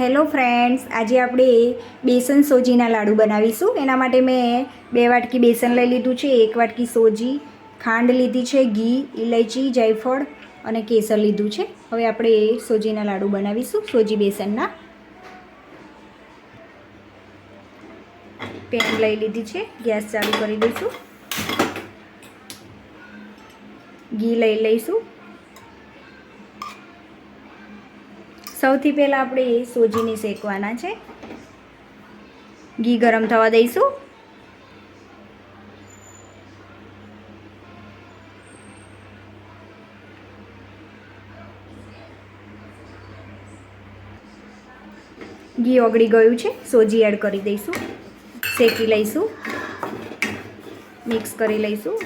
Hello friends આજે આપણે બેસન સોજીના લાડુ બનાવીશું. એના માટે મેં બે વાટકી બેસન લઈ લીધું છે. એક વાટકી સોજી, ખાંડ લીધી છે, ઘી ઇલાયચી જાયફળ અને કેસર લીધું છે. હવે આપણે સોજીના લાડુ બનાવીશું, સોજી બેસનના. પેન લઈ લીધી છે. ગેસ ચાલુ કરી દઈશું. ઘી લઈ લઈશું. સૌથી પહેલાં આપણે સોજીને શેકવાના છે. ઘી ગરમ થવા દઈશું. ઘી ઓગળી ગયું છે, સોજી એડ કરી દઈશું. શેકી લઈશું. મિક્સ કરી લઈશું.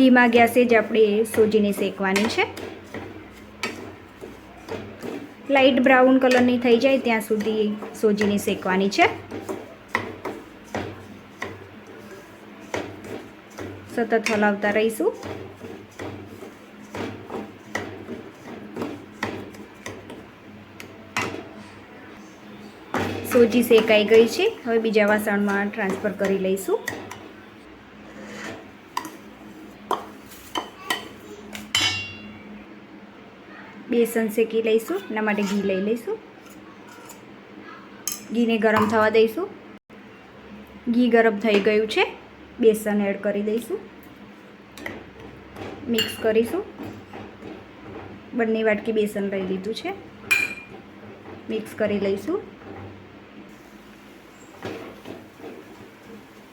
ધીમા ગેસે જ આપણે સોજીને શેકવાની છે. લાઇટ બ્રાઉન કલરની થઈ જાય ત્યાં સુધી સોજીને શેકવાની છે. સતત હલાવતા રહીશું. સોજી શેકાઈ ગઈ છે. હવે બીજા વાસણમાં ટ્રાન્સફર કરી લઈશું. બેસન શેકી લઈશું, એના માટે ઘી લઈ લઈશું. ઘીને ગરમ થવા દઈશું. ઘી ગરમ થઈ ગયું છે, બેસન એડ કરી દઈશું. મિક્સ કરીશું. બંને વાટકી બેસન લઈ લીધું છે. મિક્સ કરી લઈશું.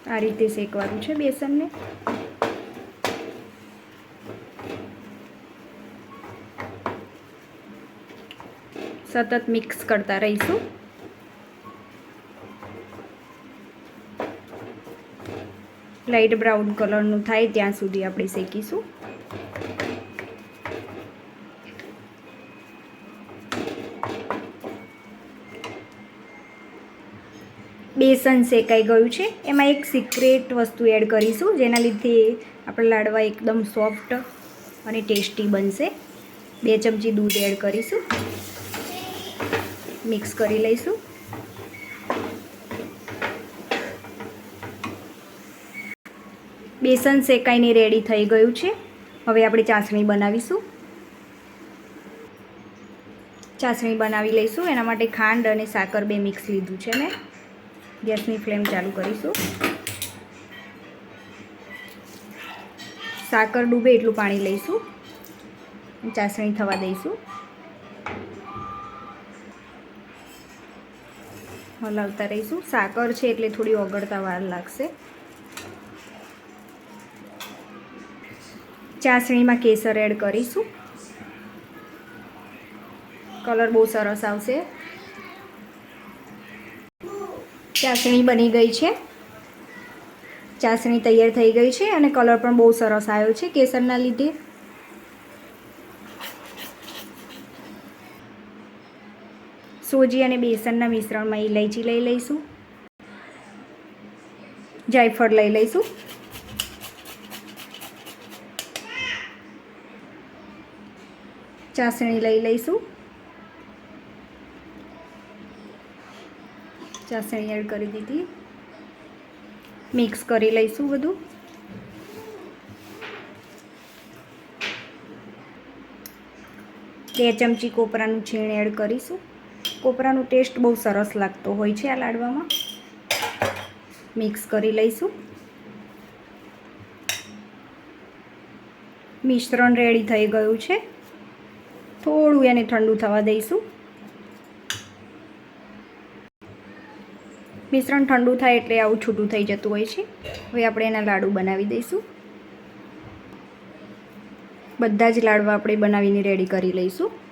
આ રીતે શેકવાનું છે બેસનને. સતત મિક્સ કરતા રહીશું. લાઇટ બ્રાઉન કલરનું થાય ત્યાં સુધી આપણે શેકીશું. બેસન શેકાઈ ગયું છે. એમાં એક સિક્રેટ વસ્તુ એડ કરીશું, જેના લીધે આપણા લાડવા એકદમ સોફ્ટ અને ટેસ્ટી બનશે. બે ચમચી દૂધ એડ કરીશું. મિક્સ કરી લઈશું. બેસન શેકાઈને રેડી થઈ ગયું છે. હવે આપણે ચાસણી બનાવીશું. ચાસણી બનાવી લઈશું. એના માટે ખાંડ અને સાકર બે મિક્સ લીધું છે મેં. ગેસની ફ્લેમ ચાલુ કરીશું. સાકર ડૂબે એટલું પાણી લઈશું. ચાસણી થવા દઈશું. હલાવતા રહીશું. સાકર છે એટલે થોડી ઓગળતા વાર લાગશે. ચાસણીમાં કેસર એડ કરીશું. કલર બહુ સરસ આવશે. ચાસણી બની ગઈ છે. ચાસણી તૈયાર થઈ ગઈ છે અને કલર પણ બહુ સરસ આવ્યો છે કેસરના લીધે. સોજી અને બેસનના મિશ્રણમાં ઇલાયચી લઈ લઈશું. જાયફળ લઈ લઈશું. ચાસણી લઈ લઈશું. ચાસણી એડ કરી દીધી. મિક્સ કરી લઈશું બધું. બે ચમચી કોપરાનું છીણ એડ કરીશું. કોપરાનો ટેસ્ટ બહુ સરસ લાગતો હોય છે આ લાડવામાં. મિક્સ કરી લઈશું. મિશ્રણ રેડી થઈ ગયું છે. થોડું એને ઠંડુ થવા દઈશું. મિશ્રણ ઠંડુ થાય એટલે આવું છૂટું થઈ જતું હોય છે. હવે આપણે એના લાડુ બનાવી દઈશું. બધા જ લાડવા આપણે બનાવીને રેડી કરી લઈશું.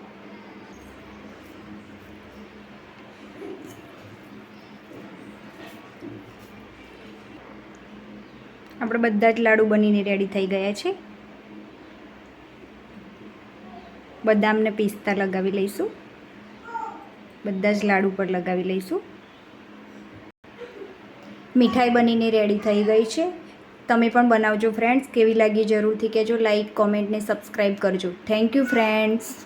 આપણે બધા જ લાડુ બનીને રેડી થઈ ગયા છે. બદામને પિસ્તા લગાવી લઈશું. બધા જ લાડુ પર લગાવી લઈશું. મીઠાઈ બનીને રેડી થઈ ગઈ છે. તમે પણ બનાવજો ફ્રેન્ડ્સ કેવી લાગી જરૂરથી કહેજો. લાઇક કોમેન્ટને સબસ્ક્રાઈબ કરજો. Thank you friends